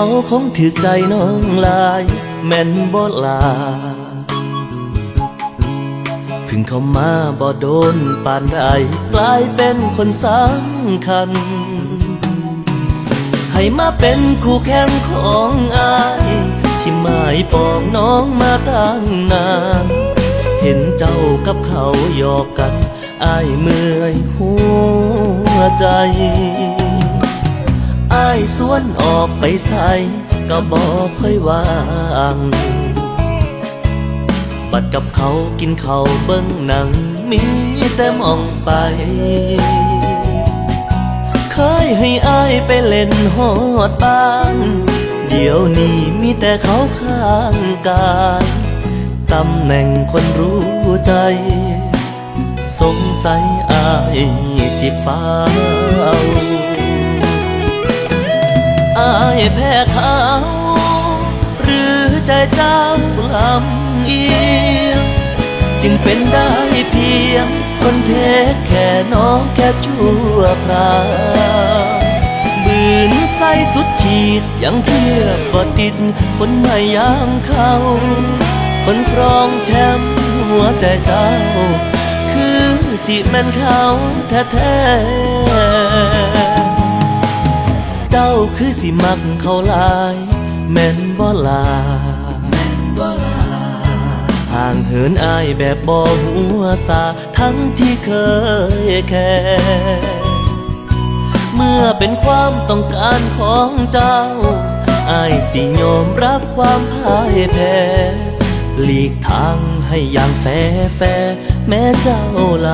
าคงถือใจน้องลายแม่นบ่ลาเพึ่งเข้ามาบ่โดนปานใดกลายเป็นคนสำคัญ ให้มาเป็นคู่แข่งของอายที่หมายปองน้องมาตั้งนานเห็นเจ้ากับเขาหยอกกันอายเมื่อยหัวใจ สวนออกไปใส่ก็บอกค่อยวางบัดกับเขากินเขาเบิ้งหนัง มีแต่มองไป เคยให้อายไปเล่นฮอดบ้านเดี๋ยวนี้มีแต่เขาข้างกายตำแหน่งคนรู้ใจ สงสัยอายสิฟ้า แพ้เขา หรือใจเจ้าลำเอียง จึงเป็นได้เพียง คนเทแค่น้องแค่ชั่วคราวบืนใส่สุดขีดยังเทียบบ่ติด คนไม่ยางเขาคนครองแชมป์หัวใจเจ้า คือสิแม่นเขาแท้ๆ เจ้าคือสิมักเขาหลาย แม่นบ่ลาห่างเหินอายแบบบ่หัวสา ทั้งที่เคยแค่เมื่อเป็นความต้องการของเจ้าอายสิยอมรับความพ่ายแพ้หลีกทางให้อย่างแฟแฟร์แม้เจ้าล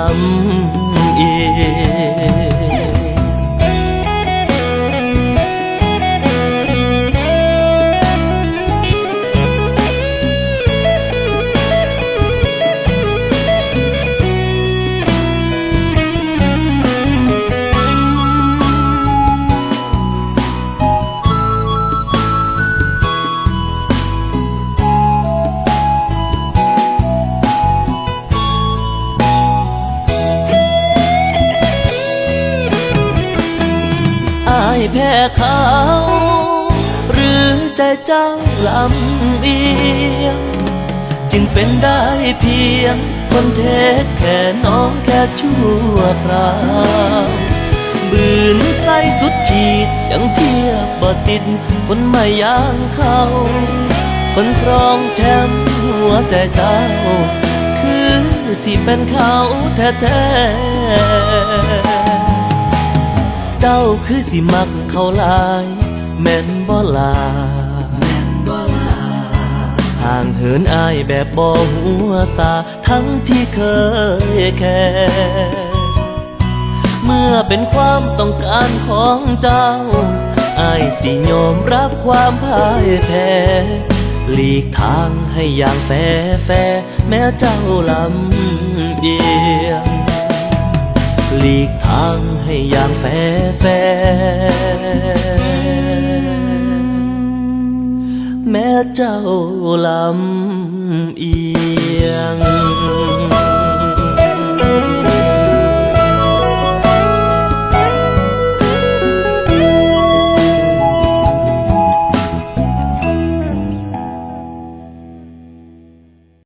ำเอีย แพ้เขา หรือใจเจ้าลำเอียง จึงเป็นได้เพียง คนเทแค่น้องแค่ชั่วคราวบืนใส่สุดขีดยังเทียบบ่ติด คนไม่ย่างเขาคนครองแชมป์หัวใจเจ้า คือสิเป็นเขาแท้ๆ เจ้าคือสิมัก เขาหลายแม่นบ่ลาห่างเหินอายแบบบ่หัวสาทั้งที่เคยแค่เมื่อเป็นความต้องการของเจ้าอายสิยอมรับความพ่ายแพ้หลีกทางให้อย่างแฟแฟแม้เจ้าลำเอียง หลีกทางให้อย่างแฟร์แฟแม้เจ้าลำเอียง